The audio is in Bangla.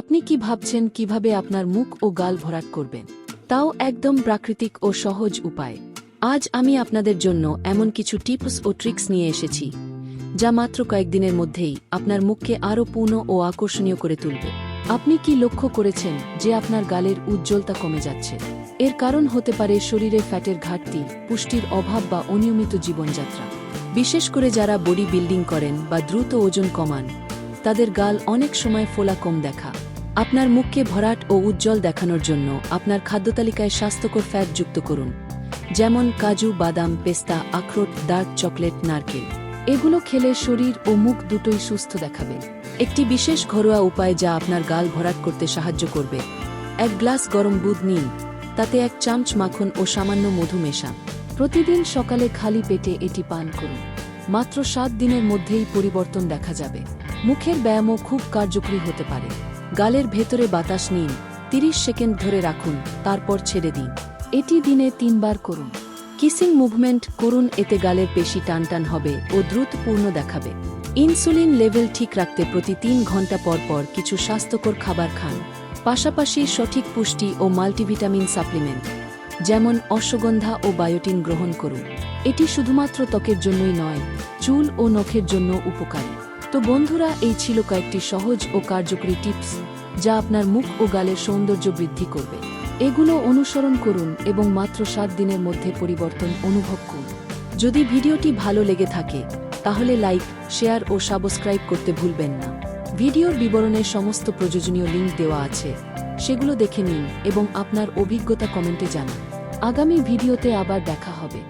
আপনি কি ভাবছেন কীভাবে আপনার মুখ ও গাল ভরাট করবেন? তাও একদম প্রাকৃতিক ও সহজ উপায়। আজ আমি আপনাদের জন্য এমন কিছু টিপস ও ট্রিক্স নিয়ে এসেছি, যা মাত্র কয়েকদিনের মধ্যেই আপনার মুখকে আরও পূর্ণ ও আকর্ষণীয় করে তুলবে। আপনি কি লক্ষ্য করেছেন যে আপনার গালের উজ্জ্বলতা কমে যাচ্ছে? এর কারণ হতে পারে শরীরে ফ্যাটের ঘাটতি, পুষ্টির অভাব বা অনিয়মিত জীবনযাত্রা। বিশেষ করে যারা বডি বিল্ডিং করেন বা দ্রুত ওজন কমান, তাদের গাল অনেক সময় ফোলা কম দেখা। আপনার মুখকে ভরাট ও উজ্জ্বল দেখানোর জন্য আপনার খাদ্যতালিকায় স্বাস্থ্যকর ফ্যাট যুক্ত করুন, যেমন কাজু, বাদাম, পেস্তা, আখরোট ডার্ক চকলেট নারকেল। এগুলো খেলে শরীর ও মুখ দুটোই সুস্থ দেখাবে। একটি বিশেষ ঘরোয়া উপায় যা আপনার গাল ভরাট করতে সাহায্য করবে। এক গ্লাস গরম দুধ নিন, তাতে এক চামচ মাখন ও সামান্য মধু মেশান। প্রতিদিন সকালে খালি পেটে এটি পান করুন। মাত্র সাত দিনের মধ্যেই পরিবর্তন দেখা যাবে। মুখের ব্যায়ামও খুব কার্যকরী হতে পারে। গালের ভেতরে বাতাস নিন, তিরিশ সেকেন্ড ধরে রাখুন, তারপর ছেড়ে দিন। এটি দিনে তিনবার করুন। কিসিং মুভমেন্ট করুন, এতে গালের পেশি টানটান হবে ও দ্রুত পূর্ণ দেখাবে। ইনসুলিন লেভেল ঠিক রাখতে প্রতি তিন ঘণ্টা পর পর কিছু স্বাস্থ্যকর খাবার খান। পাশাপাশি সঠিক পুষ্টি ও মাল্টিভিটামিন সাপ্লিমেন্ট, যেমন অশ্বগন্ধা ও বায়োটিন গ্রহণ করুন। এটি শুধুমাত্র ত্বকের জন্যই নয়, চুল ও নখের জন্য উপকারী। তো বন্ধুরা, এই ছিল কয়েকটি সহজ ও কার্যকরী টিপস যা আপনার মুখ ও গালের সৌন্দর্য বৃদ্ধি করবে। এগুলো অনুসরণ করুন এবং মাত্র সাত দিনের মধ্যে পরিবর্তন অনুভব করুন। যদি ভিডিওটি ভালো লেগে থাকে, তাহলে লাইক, শেয়ার ও সাবস্ক্রাইব করতে ভুলবেন না। ভিডিওর বিবরণে সমস্ত প্রয়োজনীয় লিঙ্ক দেওয়া আছে। সেগুলো দেখে নিন এবং আপনার অভিজ্ঞতা কমেন্টে জানান। আগামী ভিডিওতে আবার দেখা হবে।